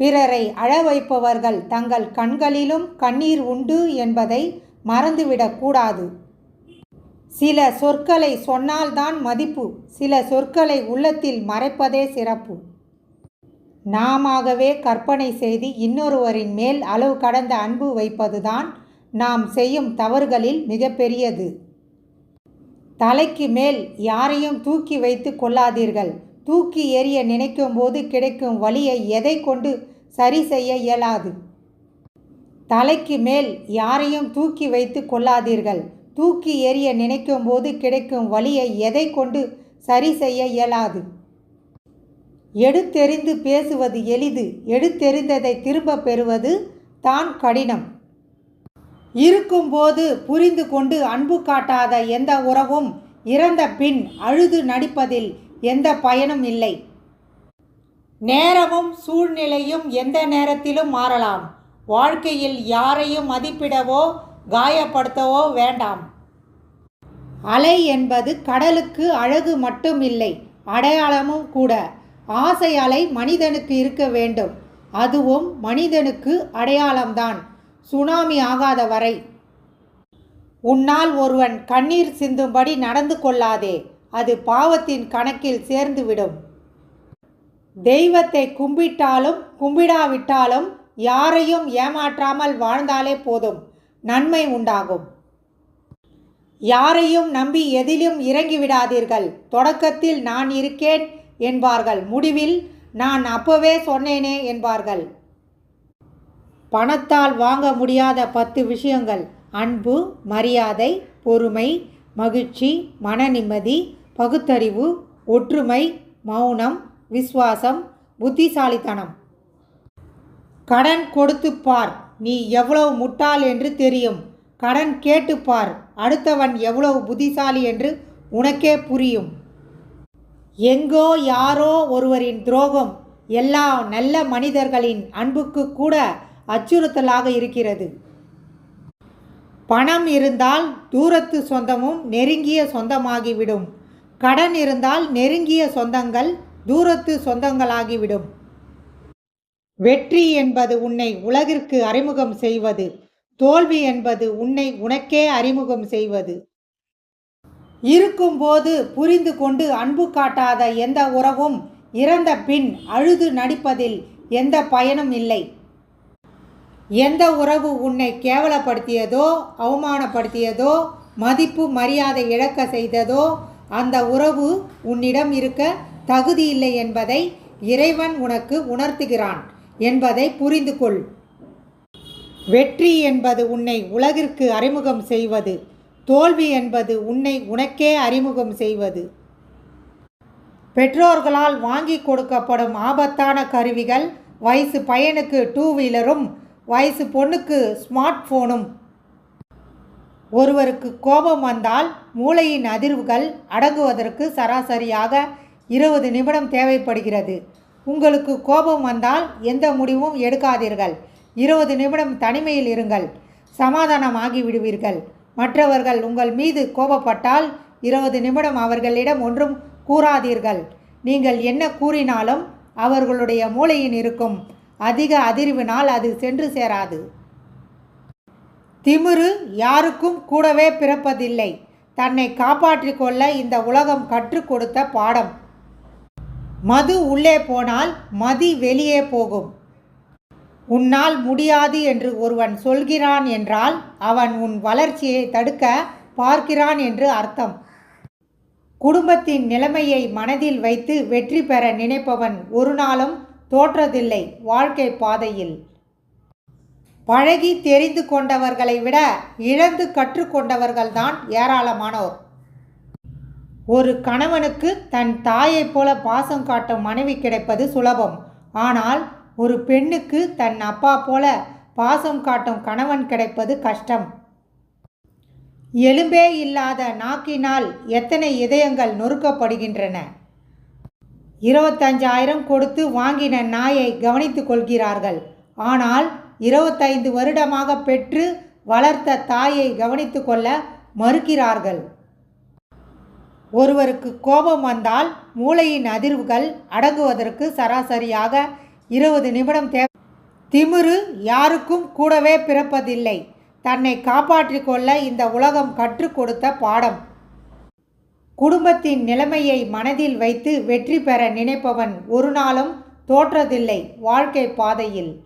பிறரை அழ வைப்பவர்கள் தங்கள் கண்களிலும் கண்ணீர் உண்டு என்பதை மறந்துவிடக்கூடாது சில சொற்களை சொன்னால்தான் மதிப்பு சில சொற்களை உள்ளத்தில் மறைப்பதே சிறப்பு. நாமாகவே கற்பனை செய்து இன்னொருவரின் மேல் அளவு கடந்த அன்பு வைப்பதுதான் நாம் செய்யும் தவறுகளில் மிகப்பெரியது. தலைக்கு மேல் யாரையும் தூக்கி வைத்து கொள்ளாதீர்கள். தூக்கி எறிய நினைக்கும் போது கிடைக்கும் வழியை எதை கொண்டு சரி செய்ய இயலாது? தலைக்கு மேல் யாரையும் தூக்கி வைத்து கொள்ளாதீர்கள். தூக்கி எறிய நினைக்கும் போது கிடைக்கும் வழியை எதை கொண்டு சரி செய்ய இயலாது? எடுத்தெறிந்து பேசுவது எளிது. எடுத்தெறிந்ததை திரும்ப பெறுவது தான் கடினம். இருக்கும்போது புரிந்து கொண்டு அன்பு காட்டாத எந்த உறவும் இறந்த பின் அழுது நடிப்பதில் எந்த பயனும் இல்லை. நேரமும் சூழ்நிலையும் எந்த நேரத்திலும் மாறலாம். வாழ்க்கையில் யாரையும் மதிப்பிடவோ காயப்படுத்தவோ வேண்டாம். அலை என்பது கடலுக்கு அழகு மட்டும் இல்லை அடையாளமும் கூட. ஆசை அலை மனிதனுக்கு இருக்க வேண்டும். அதுவும் மனிதனுக்கு அடையாளம்தான். சுனாமி ஆகாத வரை. உன்னால் ஒருவன் கண்ணீர் சிந்தும்படி நடந்து கொள்ளாதே. அது பாவத்தின் கணக்கில் சேர்ந்துவிடும். தெய்வத்தை கும்பிட்டாலும் கும்பிடாவிட்டாலும் யாரையும் ஏமாற்றாமல் வாழ்ந்தாலே போதும். நன்மை உண்டாகும். யாரையும் நம்பி எதிலும் இறங்கிவிடாதீர்கள். தொடக்கத்தில் நான் இருக்கேன் என்பார்கள். முடிவில் நான் அப்பவே சொன்னேனே என்பார்கள். பணத்தால் வாங்க முடியாத பத்து விஷயங்கள். அன்பு மரியாதை பொறுமை மகிழ்ச்சி மன நிம்மதி பகுத்தறிவு ஒற்றுமை மௌனம் விசுவாசம் புத்திசாலித்தனம். கடன் கொடுத்து பார். நீ எவ்வளவு முட்டாள் என்று தெரியும். கடன் கேட்டுப்பார் அடுத்தவன் எவ்வளவு புத்திசாலி என்று உனக்கே புரியும். எங்கோ யாரோ ஒருவரின் துரோகம் எல்லா நல்ல மனிதர்களின் அன்புக்கு கூட அச்சுறுத்தலாக இருக்கிறது. பணம் இருந்தால் தூரத்து சொந்தமும் நெருங்கிய சொந்தமாகிவிடும். கடன் இருந்தால் நெருங்கிய சொந்தங்கள் தூரத்து சொந்தங்களாகிவிடும். வெற்றி என்பது உன்னை உலகிற்கு அறிமுகம் செய்வது. தோல்வி என்பது உன்னை உனக்கே அறிமுகம் செய்வது. இருக்கும்போது புரிந்து கொண்டு அன்பு காட்டாத எந்த உறவும் இறந்த பின் அழுது நடிப்பதில் எந்த பயனும் இல்லை. எந்த உறவு உன்னை கேவலப்படுத்தியதோ அவமானப்படுத்தியதோ மதிப்பு மரியாதை இழக்க செய்ததோ அந்த உறவு உன்னிடம் இருக்க தகுதியில்லை என்பதை இறைவன் உனக்கு உணர்த்துகிறான் என்பதை புரிந்து கொள் வெற்றி என்பது உன்னை உலகிற்கு அறிமுகம் செய்வது. தோல்வி என்பது உன்னை உனக்கே அறிமுகம் செய்வது. பெற்றோர்களால் வாங்கி கொடுக்கப்படும் ஆபத்தான கருவிகள் வயசு பையனுக்கு டூ வீலரும் வயசு பொண்ணுக்கு ஸ்மார்ட் ஃபோனும் ஒருவருக்கு கோபம் வந்தால் மூளையின் அதிர்வுகள் அடங்குவதற்கு சராசரியாக இருபது நிமிடம் தேவைப்படுகிறது. உங்களுக்கு கோபம் வந்தால் எந்த முடிவும் எடுக்காதீர்கள். இருபது நிமிடம் தனிமையில் இருங்கள். சமாதானமாகி விடுவீர்கள். மற்றவர்கள் உங்கள் மீது கோபப்பட்டால் இருபது நிமிடம் அவர்களிடம் ஒன்றும் கூறாதீர்கள். நீங்கள் என்ன கூறினாலும் அவர்களுடைய மூளையின் இருக்கும் அதிக அதிர்வினால் அது சென்று சேராது. திமிரு யாருக்கும் கூடவே பிறப்பதில்லை. தன்னை காப்பாற்றிக் கொள்ள இந்த உலகம் கற்றுக் கொடுத்த பாடம். மது உள்ளே போனால் மதி வெளியே போகும். உன்னால் முடியாது என்று ஒருவன் சொல்கிறான் என்றால் அவன் உன் வளர்ச்சியை தடுக்க பார்க்கிறான் என்று அர்த்தம். குடும்பத்தின் நிலைமையை மனதில் வைத்து வெற்றி பெற நினைப்பவன் ஒரு நாளும் தோற்றதில்லை வாழ்க்கை பாதையில். பழகி தெரிந்து கொண்டவர்களை விட இழந்து கற்றுக்கொண்டவர்கள்தான் ஏராளமானோர். ஒரு கணவனுக்கு தன் தாயைப் போல பாசம் காட்டும் மனைவி கிடைப்பது சுலபம். ஆனால் ஒரு பெண்ணுக்கு தன் அப்பா போல பாசம் காட்டும் கணவன் கிடைப்பது கஷ்டம். எலும்பே இல்லாத நாக்கினால் எத்தனை இதயங்கள் நொறுக்கப்படுகின்றன? இருபத்தஞ்சாயிரம் கொடுத்து வாங்கின நாயை கவனித்துக் கொள்கிறார்கள். ஆனால் இருபத்தைந்து வருடமாக பெற்று வளர்த்த தாயை கவனித்து கொள்ள மறுக்கிறார்கள். ஒருவருக்கு கோபம் வந்தால் மூளையின் அதிர்வுகள் அடங்குவதற்கு சராசரியாக இருபது நிமிடம் தே திமிரு யாருக்கும் கூடவே பிறப்பதில்லை. தன்னை காப்பாற்றிக் கொள்ள இந்த உலகம் கற்றுக் கொடுத்த பாடம். குடும்பத்தின் நிலைமையை மனதில் வைத்து வெற்றி பெற நினைப்பவன் ஒரு நாளும் தோற்றதில்லை வாழ்க்கை பாதையில்.